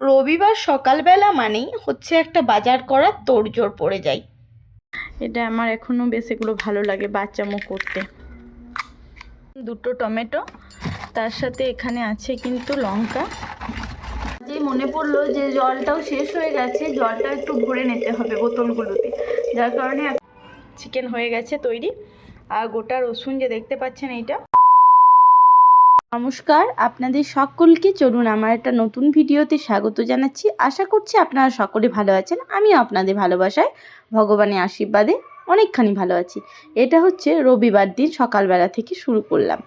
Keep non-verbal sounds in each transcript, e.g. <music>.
রবিবার সকালবেলা মানেই হচ্ছে একটা বাজার করার তোড়জোড় পড়ে যায়। এটা আমার এখনও বেশ এগুলো ভালো লাগে বাচ্চামো করতে। দুটো টমেটো, তার সাথে এখানে আছে কিন্তু লঙ্কা। যে মনে পড়ল যে জলটাও শেষ হয়ে গেছে, জলটা একটু ভরে নিতে হবে বোতলগুলোতে। যার কারণে চিকেন হয়ে গেছে তৈরি। আর গোটা রসুন যে দেখতে পাচ্ছেন এইটা। নমস্কার, আপনাদের সকলকে চলুন আমার একটা নতুন ভিডিওতে স্বাগত জানাচ্ছি। আশা করছি আপনারা সকলে ভালো আছেন, আমিও আপনাদের ভালোবাসায়, ভগবানের আশীর্বাদে অনেকখানি ভালো আছি। এটা হচ্ছে রবিবার দিন সকালবেলা থেকে শুরু করলাম।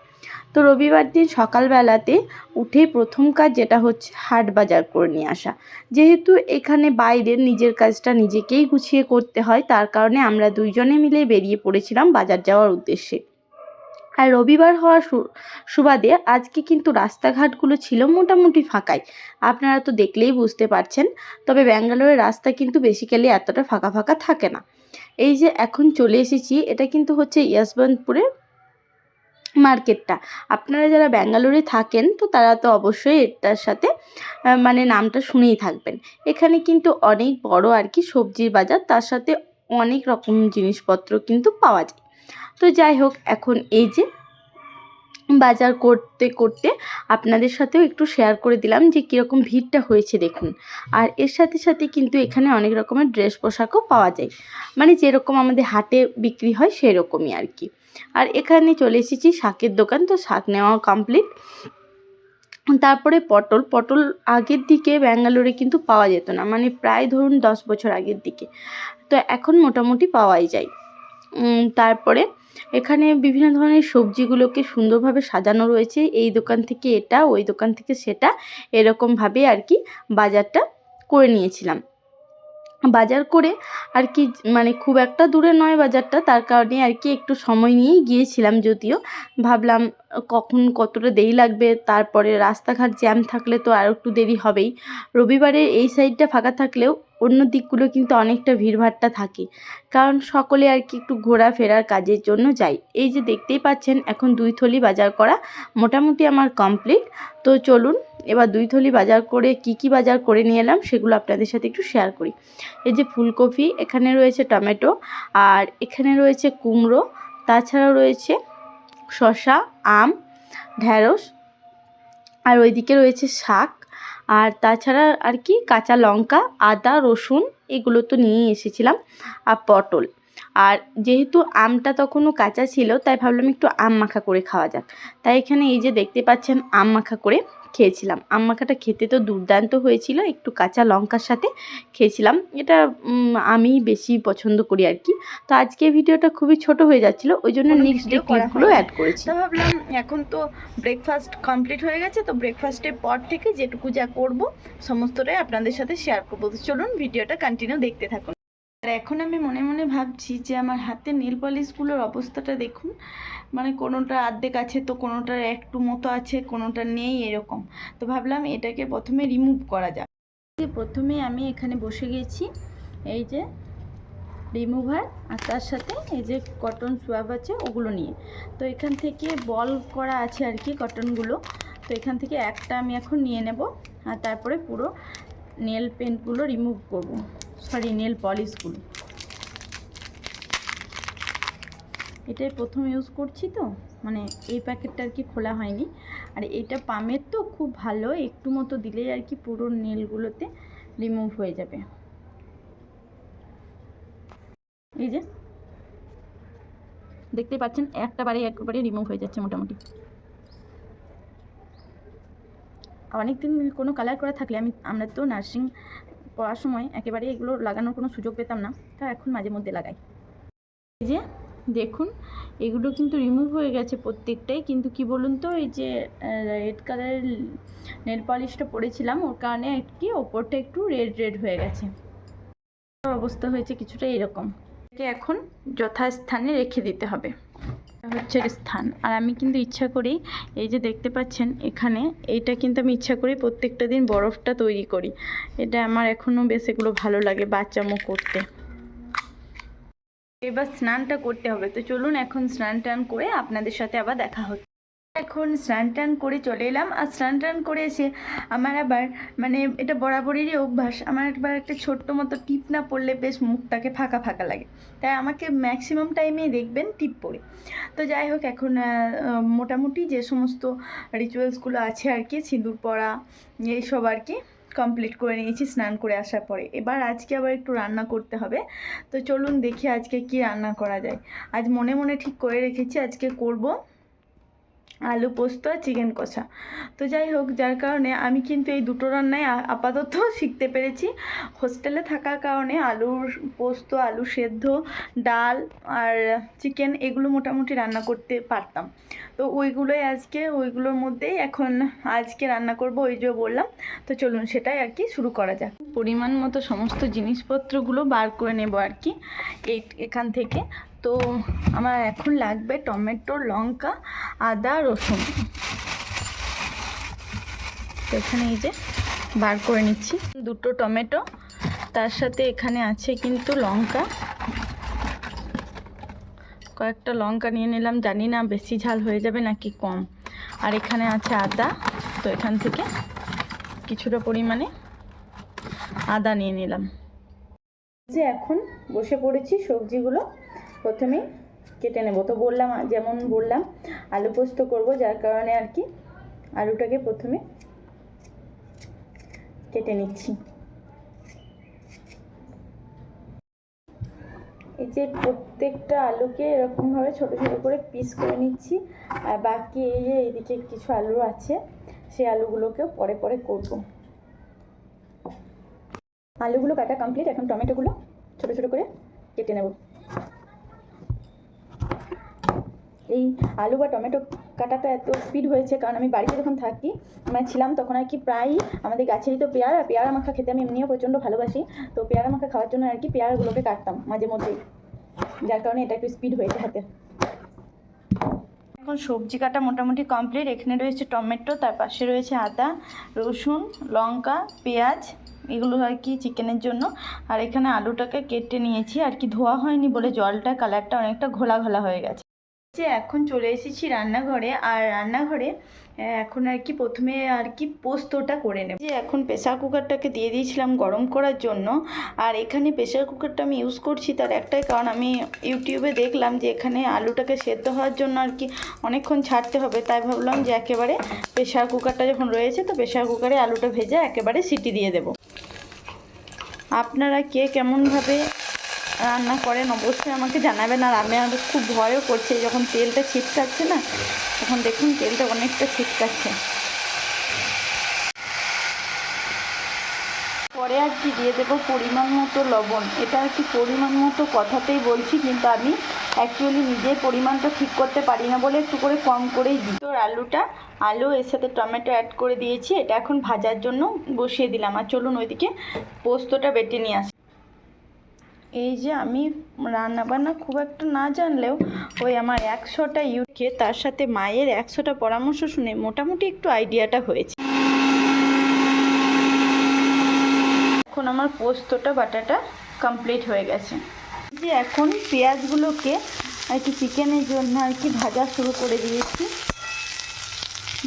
তো রবিবার দিন সকালবেলাতে উঠে প্রথম কাজ যেটা হচ্ছে হাট বাজার করে নিয়ে আসা। যেহেতু এখানে বাইরের নিজের কাজটা নিজেকেই গুছিয়ে করতে হয়, তার কারণে আমরা দুইজনে মিলে বেরিয়ে পড়েছিলাম বাজার যাওয়ার উদ্দেশ্যে। আর রবিবার হওয়ার সুবাদে আজকে কিন্তু রাস্তাঘাটগুলো ছিল মোটামুটি ফাঁকাই। আপনারা তো দেখলেই বুঝতে পারছেন, তবে ব্যাঙ্গালোরের রাস্তা কিন্তু বেসিক্যালি এতটা ফাঁকা ফাঁকা থাকে না। এই যে এখন চলে এসেছি, এটা কিন্তু হচ্ছে ইয়াসবন্তপুরের মার্কেটটা। আপনারা যারা ব্যাঙ্গালোরে থাকেন, তো তারা তো অবশ্যই এটার সাথে মানে নামটা শুনেই থাকবেন। এখানে কিন্তু অনেক বড় আর কি সবজির বাজার, তার সাথে অনেক রকম জিনিসপত্র কিন্তু পাওয়া যায়। তো যাই হোক, এখন এই যে বাজার করতে করতে আপনাদের সাথেও একটু শেয়ার করে দিলাম যে কীরকম ভিড়টা হয়েছে দেখুন। আর এর সাথে সাথে কিন্তু এখানে অনেক রকমের ড্রেস পোশাকও পাওয়া যায়। মানে যেরকম আমাদের হাটে বিক্রি হয় সেরকমই আর কি। আর এখানে চলে এসেছি শাকের দোকান, তো শাক নেওয়া কমপ্লিট তারপরে পটল পটল আগের দিকে ব্যাঙ্গালোরে কিন্তু পাওয়া যেত না মানে প্রায় ধরুন দশ বছর আগের দিকে। তো এখন মোটামুটি পাওয়াই যায়। তারপরে এখানে বিভিন্ন ধরনের সবজিগুলোকে সুন্দরভাবে সাজানো রয়েছে। এই দোকান থেকে এটা, ওই দোকান থেকে সেটা এরকমভাবে আর কি বাজারটা করে নিয়েছিলাম। বাজার করে আর কি মানে খুব একটা দূরে নয় বাজারটা, তার কারণে আর কি একটু সময় নিয়েই গিয়েছিলাম যদিও। ভাবলাম কখন কতটা দেরি লাগবে, তারপরে রাস্তাঘাট জ্যাম থাকলে তো আর একটু দেরি হবেই। রবিবারে এই সাইডটা ফাঁকা থাকলেও অন্য দিকগুলো কিন্তু অনেকটা ভিড়ভাট্টা থাকে। কারণ সকলে আর কি একটু ঘোরাফেরার কাজের জন্য যাই এই যে দেখতেই পাচ্ছেন, এখন দুই থলি বাজার করা মোটামুটি আমার কমপ্লিট তো চলুন, এবার দুই থলি বাজার করে কি কি বাজার করে নিয়ে এলাম সেগুলো আপনাদের সাথে একটু শেয়ার করি। এই যে ফুলকপি, এখানে রয়েছে টমেটো, আর এখানে রয়েছে কুমড়ো, তাছাড়াও রয়েছে শসা, আম ঢ্যাঁড়স আর ওইদিকে রয়েছে শাক। আর তাছাড়া আর কি কাঁচা লঙ্কা, আদা, রসুন এগুলো তো নিয়েই এসেছিলাম, আর পটল। আর যেহেতু আমটা তখনও কাঁচা ছিল, তাই ভাবলাম একটু আম মাখা করে খাওয়া যাক। তাই এখানে এই যে দেখতে পাচ্ছেন আম মাখা করে খেয়েছিলাম। আম মাখাটা খেতে তো দুর্দান্ত হয়েছিল একটু কাঁচা লঙ্কার সাথে খেয়েছিলাম। এটা আমি বেশি পছন্দ করি আর কি তো আজকে ভিডিওটা খুবই ছোট হয়ে যাচ্ছিল ওই জন্য নেক্সট ডে ক্লিপগুলো অ্যাড করেছি। তো ভাবলাম এখন তো ব্রেকফাস্ট কমপ্লিট হয়ে গেছে তো ব্রেকফাস্টের পর থেকে যেটুকু যা করব সমস্তটাই আপনাদের সাথে শেয়ার করব। তো চলুন ভিডিওটা কন্টিনিউ দেখতে থাকুন। আর এখন আমি মনে মনে ভাবছি যে আমার হাতে নীল পলিশগুলোর অবস্থাটা দেখুন। মানে কোনোটা অর্ধেক আছে তো কোনোটার একটু মতো আছে, কোনোটা নেই এরকম। তো ভাবলাম এটাকে প্রথমে রিমুভ করা যাক। প্রথমে আমি এখানে বসে গেছি, এই যে রিমুভার আর তার সাথে এই যে কটন সোয়াব আছে ওগুলো নিয়ে। তো এখান থেকে বল করা আছে আর কি কটনগুলো তো এখান থেকে একটা আমি এখন নিয়ে নেব আর তারপরে পুরো নেল পেন্টগুলো রিমুভ করব। সরি, নেল পলিশগুলো এটাই প্রথম ইউজ করছি তো মানে এই প্যাকেটটা আর কি খোলা হয়নি। আর এটা পামের তো খুব ভালো, একটু মতো দিলেই আর কি পুরো নেলগুলোতে রিমুভ হয়ে যাবে। এই যে, দেখতে পাচ্ছেন একটা বারে একবারে রিমুভ হয়ে যাচ্ছে মোটামুটি। অনেক দিন কোনো কালার করা থাকলে আমি, আমরা তো নার্সিং পড়ার সময় একেবারে এগুলো লাগানোর কোনো সুযোগ পেতাম না, তা এখন মাঝে মধ্যে লাগাই। এই যে, দেখুন, এগুলো কিন্তু রিমুভ হয়ে গেছে প্রত্যেকটাই, কিন্তু কি বলুন তো, এই যে রেড কালারের নেল পলিশটা পরেছিলাম, ওর কারণে কি ওপরটা একটু রেড রেড হয়ে গেছে। অবস্থা হয়েছে কিছুটা এরকম। এখন যথাস্থানে রেখে দিতে হবে। হচ্ছে স্থান। আর আমি কিন্তু ইচ্ছা করি, এই যে দেখতে পাচ্ছেন এখানে এটা কিন্তু আমি ইচ্ছা করি প্রত্যেকটা দিন বরফটা তৈরি করি। এটা আমার এখনও বেশ এগুলো ভালো লাগে বাচ্চামো করতে। এবার স্নানটা করতে হবে। তো চলুন এখন স্নান টান করে আপনাদের সাথে আবার দেখা হচ্ছে। এখন স্নান টান করে চলে এলাম আর স্নান টান করে এসে আমার আবার মানে এটা বরাবরেরই অভ্যাস। আমার একবার একটা ছোট্ট মতো টিপ না পড়লে বেশ মুখটাকে ফাঁকা ফাঁকা লাগে। তাই আমাকে ম্যাক্সিমাম টাইমেই দেখবেন টিপ পরে তো যাই হোক, এখন মোটামুটি যে সমস্ত রিচুয়ালসগুলো আছে আর কি, সিঁদুর পরা এইসব আর কি কমপ্লিট করে নিয়েছি স্নান করে আসার পরে। এবার আজকে আবার একটু রান্না করতে হবে। তো চলুন দেখি আজকে কি রান্না করা যায়। আজ মনে মনে ঠিক করে রেখেছি, আজকে করব আলু পোস্ত আর চিকেন কষা। তো যাই হোক, যার কারণে আমি কিন্তু এই দুটো রান্নায় আপাতত <laughs> শিখতে পেরেছি। হোস্টেলে থাকার কারণে আলুর পোস্ত, আলু সেদ্ধ, ডাল আর চিকেন এগুলো মোটামুটি রান্না করতে পারতাম। তো ওইগুলোই আজকে, ওইগুলোর মধ্যেই এখন আজকে রান্না করব, ওই যে বললাম। তো চলুন সেটাই আর কি শুরু করা যাক। পরিমাণ মতো সমস্ত জিনিসপত্রগুলো বার করে নেব আর কি, এই এখান থেকে। তো আমার এখন লাগবে টমেটো, লঙ্কা, আদা, রসুন। তো এখানে এই যে বার করে নিচ্ছি। দুটো টমেটো, তার সাথে এখানে আছে কিন্তু লঙ্কা। কয়েকটা লঙ্কা নিয়ে নিলাম, জানি না বেশি ঝাল হয়ে যাবে নাকি কম। আর এখানে আছে আদা, তো এখান থেকে কিছুটা পরিমাণে আদা নিয়ে নিলাম। যে এখন বসে পড়েছি সবজিগুলো। প্রথমে কেটে নেব। তো বললাম, যেমন বললাম, আলু পোস্ত করব, যার কারণে আর কি আলুটাকে প্রথমে কেটে নিচ্ছি। এই যে প্রত্যেকটা আলুকে এরকমভাবে ছোট ছোট করে পিস করে নিচ্ছি, আর বাকি এই যে এইদিকে কিছু আলু আছে, সেই আলুগুলোকেও পরে পরে করব। আলুগুলো কাটা কমপ্লিট, এখন টমেটোগুলো ছোট ছোট করে কেটে নেব। এই আলু বা টমেটো কাটাটা এত স্পিড হয়েছে, কারণ আমি বাড়িতে যখন থাকি মানে ছিলাম তখন আর কি প্রায়ই আমাদের গাছেরই তো পেয়ারা পেয়ারা মাখা খেতে আমি এমনিও প্রচণ্ড ভালোবাসি। তো পেয়ারা মাখা খাওয়ার জন্য আর কি পেয়ারাগুলোকে কাটতাম মাঝে মধ্যেই, যার কারণে এটা একটু স্পিড হয়েছে হাতে। এখন সবজি কাটা মোটামুটি কমপ্লিট এখানে রয়েছে টমেটো, তার পাশে রয়েছে আদা, রসুন, লঙ্কা, পেঁয়াজ, এগুলো আর কি চিকেনের জন্য। আর এখানে আলুটাকে কেটে নিয়েছি, আর কি ধোয়া হয়নি বলে জলটা কালারটা অনেকটা ঘোলা ঘোলা হয়ে গেছে। যে এখন চলে এসেছি রান্নাঘরে, আর রান্নাঘরে এখন আর কি প্রথমে আর কি পোস্তটা করে নেব। যে এখন প্রেসার কুকারটাকে দিয়ে দিয়েছিলাম গরম করার জন্য, আর এখানে প্রেসার কুকারটা আমি ইউজ করছি তার একটাই কারণ, আমি ইউটিউবে দেখলাম যে এখানে আলুটাকে সেদ্ধ হওয়ার জন্য আর কি অনেকক্ষণ ছাড়তে হবে, তাই ভাবলাম যে একেবারে প্রেসার কুকারটা যখন রয়েছে, তো প্রেসার কুকারে আলুটা ভেজে একেবারে সিটি দিয়ে দেবো। আপনারা কে কেমনভাবে রান্না করেন, অবশ্যই আমাকে জানাবেন। আর আমি আর খুব ভয়ও করছে, যখন তেলটা ছিটকাচ্ছে না, তখন দেখুন তেলটা অনেকটা ছিটকাচ্ছে। পরে আর কি দিয়ে দেবো? পরিমাণ মতো লবণ। এটা আর কি পরিমাণ মতো কথাতেই বলছি, কিন্তু আমি অ্যাকচুয়ালি নিজের পরিমাণটা ঠিক করতে পারি না বলে একটু করে কম করেই দিই। তো রালুটা আলু, এর সাথে টমেটো অ্যাড করে দিয়েছি। এটা এখন ভাজার জন্য বসিয়ে দিলাম। আর চলুন ওইদিকে পোস্তটা বেটে নিয়ে আসি। এই যে আমি রান্না বান্না খুব একটা না জানলেও ওই আমার একশোটা ইউকে তার সাথে মায়ের একশোটা পরামর্শ শুনে মোটামুটি একটু আইডিয়াটা হয়েছে। এখন আমার পোস্তটা, বাটাটা কমপ্লিট হয়ে গেছে। যে এখন পেঁয়াজগুলোকে আর কি চিকেনের জন্য আর কি ভাজা শুরু করে দিয়েছি।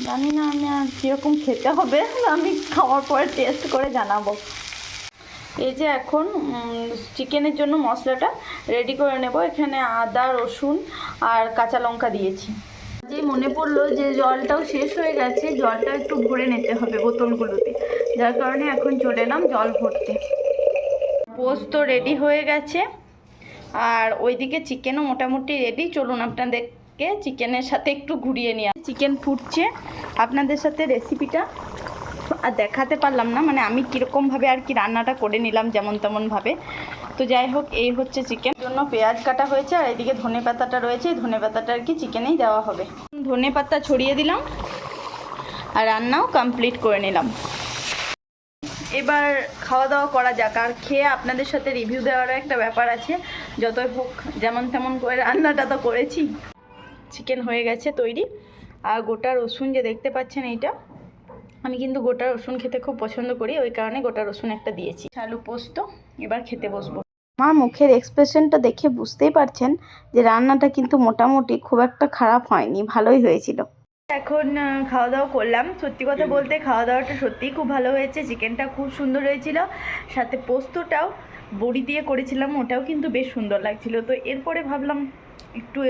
জানি না আমি আর কীরকম খেতে হবে, আমি খাওয়ার পরে টেস্ট করে জানাব। এই যে এখন চিকেনের জন্য মশলাটা রেডি করে নেব। এখানে আদা, রসুন আর কাঁচা লঙ্কা দিয়েছি। যে মনে পড়ল যে জলটাও শেষ হয়ে গেছে, জলটা একটু ভরে নিতে হবে বোতলগুলোতে। যার কারণে এখন চলে এলাম জল ভরতে। পোস্ত রেডি হয়ে গেছে। আর ওইদিকে চিকেনও মোটামুটি রেডি চলুন আপনাদেরকে চিকেনের সাথে একটু ঘুরিয়ে নিয়ে চিকেন ফুটছে। আপনাদের সাথে রেসিপিটা আর দেখাতে পারলাম না মানে আমি কীরকমভাবে আর কি রান্নাটা করে নিলাম যেমন তেমনভাবে তো যাই হোক, এই হচ্ছে চিকেন জন্য পেঁয়াজ কাটা হয়েছে আর এদিকে ধনে পাতাটা রয়েছে ধনে পাতাটা আর কি চিকেনেই দেওয়া হবে। ধনে পাতা ছড়িয়ে দিলাম আর রান্নাও কমপ্লিট করে নিলাম। এবার খাওয়া দাওয়া করা যাক। আর খেয়ে আপনাদের সাথে রিভিউ দেওয়ারও একটা ব্যাপার আছে। যতই হোক, যেমন তেমন করে রান্নাটা তো করেছি। চিকেন হয়ে গেছে তৈরি। আর গোটা রসুন যে দেখতে পাচ্ছেন এইটা আমি কিন্তু গোটা রসুন খেতে খুব পছন্দ করি ওই কারণে গোটা রসুন একটা দিয়েছি। আলু পোস্ত এবার খেতে বসবো। আমার মুখের এক্সপ্রেশনটা দেখে বুঝতেই পারছেন যে রান্নাটা কিন্তু মোটামুটি খুব একটা খারাপ হয়নি ভালোই হয়েছিল। এখন খাওয়া দাওয়া করলাম। সত্যি কথা বলতে খাওয়া দাওয়াটা সত্যিই খুব ভালো হয়েছে। চিকেনটা খুব সুন্দর হয়েছিল। সাথে পোস্তটাও বড়ি দিয়ে করেছিলাম ওটাও কিন্তু বেশ সুন্দর লাগছিল। তো এরপরে ভাবলাম একটু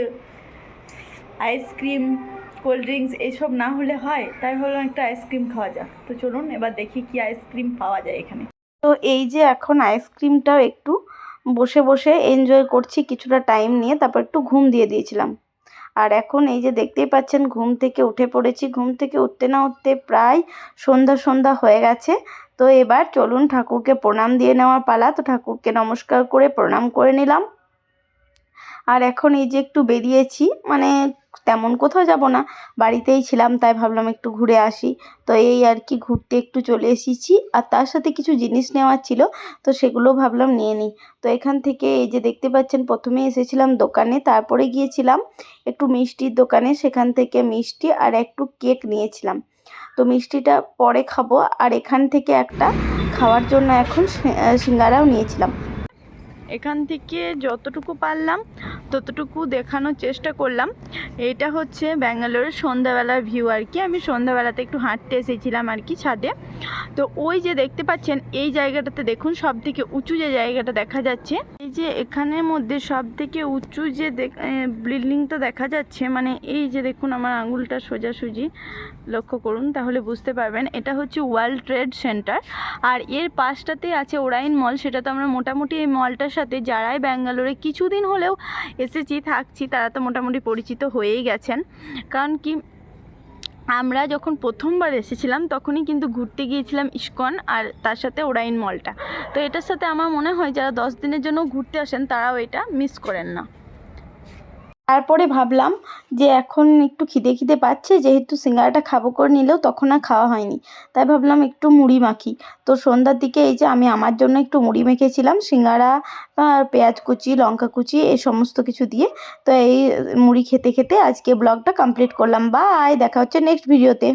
আইসক্রিম কোল্ড ড্রিঙ্কস এইসব না হলে হয়, তাই ভাবলাম একটা আইসক্রিম খাওয়া যাক। তো চলুন এবার দেখি কি আইসক্রিম পাওয়া যায় এখানে। তো এই যে এখন আইসক্রিমটাও একটু বসে বসে এনজয় করছি কিছুটা টাইম নিয়ে, তারপর একটু ঘুম দিয়ে দিয়েছিলাম। আর এখন এই যে দেখতেই পাচ্ছেন, ঘুম থেকে উঠে পড়েছি। ঘুম থেকে উঠতে না উঠতে প্রায় সন্ধ্যা সন্ধ্যা হয়ে গেছে। তো এবার চলুন ঠাকুরকে প্রণাম দিয়ে নেওয়ার পালা। তো ঠাকুরকে নমস্কার করে প্রণাম করে নিলাম। আর এখন এই যে একটু বেরিয়েছি মানে তেমন কোথাও যাব না, বাড়িতেই ছিলাম তাই ভাবলাম একটু ঘুরে আসি। তো এই আর কি ঘুরতে একটু চলে এসেছি, আর তার সাথে কিছু জিনিস নেওয়ার ছিল, তো সেগুলো ভাবলাম নিয়ে নিই। তো এখান থেকে এই যে দেখতে পাচ্ছেন, প্রথমে এসেছিলাম দোকানে, তারপরে গিয়েছিলাম একটু মিষ্টির দোকানে, সেখান থেকে মিষ্টি আর একটু কেক নিয়েছিলাম। তো মিষ্টিটা পরে খাব, আর এখান থেকে একটা খাওয়ার জন্য এখন সিঙ্গারাও নিয়েছিলাম। এখান থেকে যতটুকু পারলাম, ততটুকু দেখানোর চেষ্টা করলাম। এটা হচ্ছে ব্যাঙ্গালোরের সন্ধ্যাবেলার ভিউ আর কি। আমি সন্ধ্যাবেলাতে একটু হাঁটতে এসেছিলাম আর কি ছাদে। তো ওই যে দেখতে পাচ্ছেন, এই জায়গাটাতে দেখুন সব থেকে উঁচু যে জায়গাটা দেখা যাচ্ছে, এই যে এখানের মধ্যে সব থেকে উঁচু যে বিল্ডিংটা দেখা যাচ্ছে মানে এই যে দেখুন আমার আঙুলটা সোজাসুজি লক্ষ্য করুন, তাহলে বুঝতে পারবেন। এটা হচ্ছে ওয়ার্ল্ড ট্রেড সেন্টার। আর এর পাশটাতেই আছে ওরাইন মল, সেটা তো আমরা মোটামুটি এই মলটার সাথে যারাই ব্যাঙ্গালোরে কিছুদিন হলেও এসেছি, থাকছি, তারা তো মোটামুটি পরিচিত হয়েই গেছেন। কারণ কি, আমরা যখন প্রথমবার এসেছিলাম, তখনই কিন্তু ঘুরতে গিয়েছিলাম ইস্কন আর তার সাথে ওরাইন মলটা। তো এটার সাথে আমার মনে হয়, যারা দশ দিনের জন্য ঘুরতে আসেন, তারাও এটা মিস করেন না। তারপরে ভাবলাম যে এখন একটু খিদে খিদে পাচ্ছে, যেহেতু সিঙ্গারাটা খাব করে নিলেও তখন আর খাওয়া হয়নি। তাই ভাবলাম একটু মুড়ি মাখি। তো সন্ধ্যার দিকে এই যে আমি আমার জন্য একটু মুড়ি মেখেছিলাম, সিঙ্গারা পেঁয়াজ কুচি, লঙ্কা কুচি, এই সমস্ত কিছু দিয়ে। তো এই মুড়ি খেতে খেতে আজকে ব্লগটা কমপ্লিট করলাম। বাই, দেখা হচ্ছে নেক্সট ভিডিওতে।